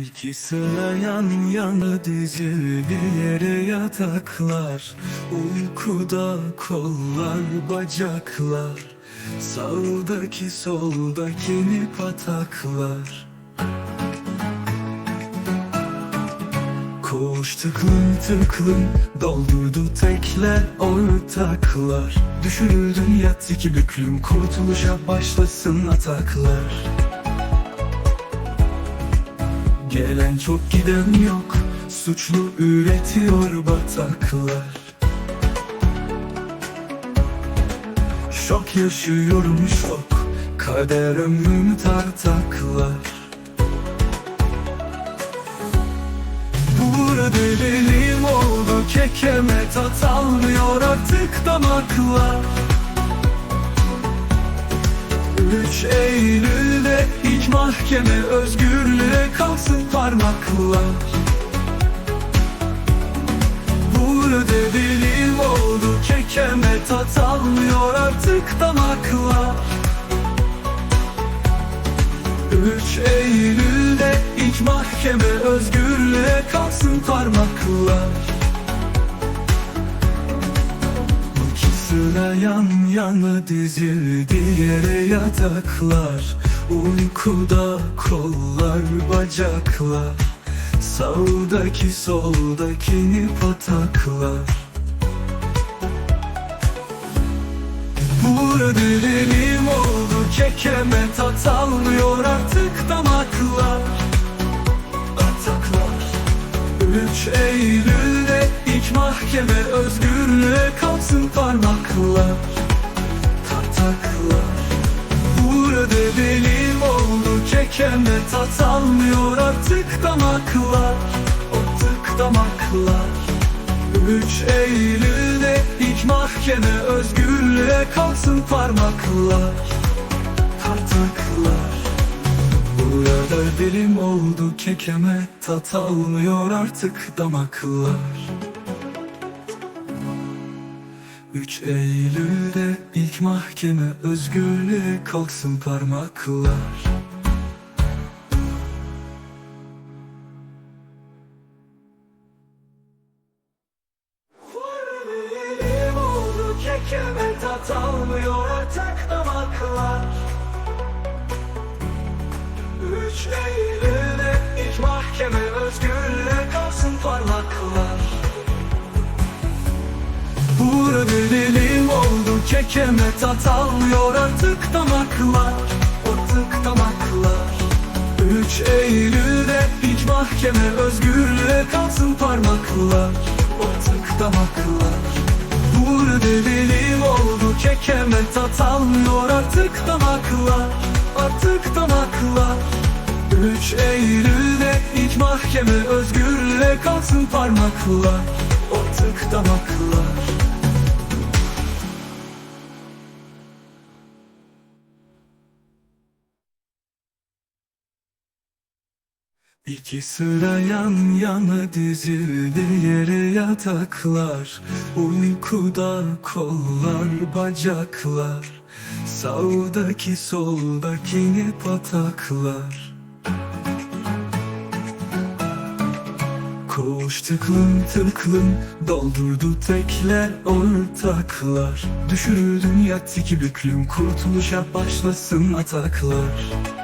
İki sıra yan yana dizildi yere yataklar. Uykuda kollar bacaklar. Sağdaki soldakini pataklar. Koğuş tıklım tıklım doldurdu tekler ortaklar. Düşürüldün yat iki büklüm kurtuluşa başlasın ataklar Gelen çok giden yok Suçlu üretiyor bataklar. Şok yaşıyorum şok Kader ömrümü tartaklar. Burada delilim oldu Kekeme tat almıyor artık damaklar mahkeme özgürlüğe kalsın parmaklar. Burada dilim oldu kekeme tat almıyor artık damaklar. 3 Eylül'de ilk mahkeme özgürlüğe kalsın parmaklar. İki sıra yan yana dizildi yere yataklar Uykuda kollar bacaklar. Sağdaki soldakini pataklar. Burada dilim oldu kekeme tat almıyor artık damaklar. Ataklar. 3 Eylül'de ilk mahkeme özgürlüğe kalsın parmaklar oldu kekeme tat almıyor artık damaklar Artık damaklar. 3 Eylül'de ilk mahkeme özgürlüğe kalsın parmaklar Tataklar Burada dilim oldu kekeme tat almıyor artık damaklar. 3 Eylül'de ilk mahkeme özgürlüğe kalksın parmaklar tat almıyor artık damaklar. 3 Eylül'de ilk mahkeme özgürlüğe kalsın parmaklar. Burada dilim oldu kekeme tat almıyor artık damaklar. Artık damaklar. 3 Eylül'de ilk mahkeme özgürlüğe kalsın parmaklar. Artık damaklar. Burada dilim oldu kekeme tat almıyor artık damaklar Artık damaklar 3 Eylül'de ilk mahkeme özgürlüğe kalsın parmaklar Artık damaklar İki sıra yan yana dizildi yere yataklar. Uykuda kollar bacaklar. Sağdaki soldakini pataklar. Koğuş tıklım tıklım doldurdu tekler ortaklar. Düşürüldün yat iki büklüm kurtuluşa başlasın ataklar